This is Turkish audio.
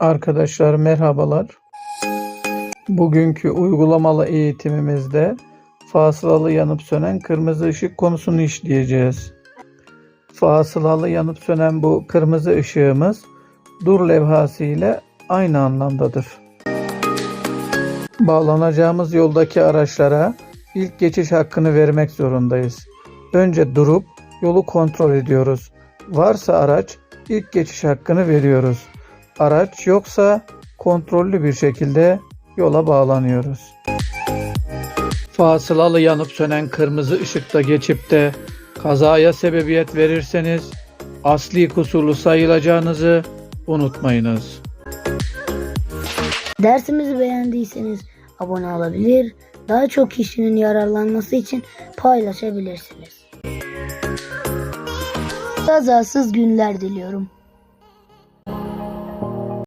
Arkadaşlar merhabalar. Bugünkü uygulamalı eğitimimizde fasılalı yanıp sönen kırmızı ışık konusunu işleyeceğiz. Fasılalı yanıp sönen bu kırmızı ışığımız dur levhası ile aynı anlamdadır. Bağlanacağımız yoldaki araçlara ilk geçiş hakkını vermek zorundayız. Önce durup yolu kontrol ediyoruz. Varsa araç ilk geçiş hakkını veriyoruz. Araç yoksa kontrollü bir şekilde yola bağlanıyoruz. Fasılalı yanıp sönen kırmızı ışıkta geçip de kazaya sebebiyet verirseniz asli kusurlu sayılacağınızı unutmayınız. Dersimizi beğendiyseniz abone olabilir, daha çok kişinin yararlanması için paylaşabilirsiniz. Kazasız günler diliyorum.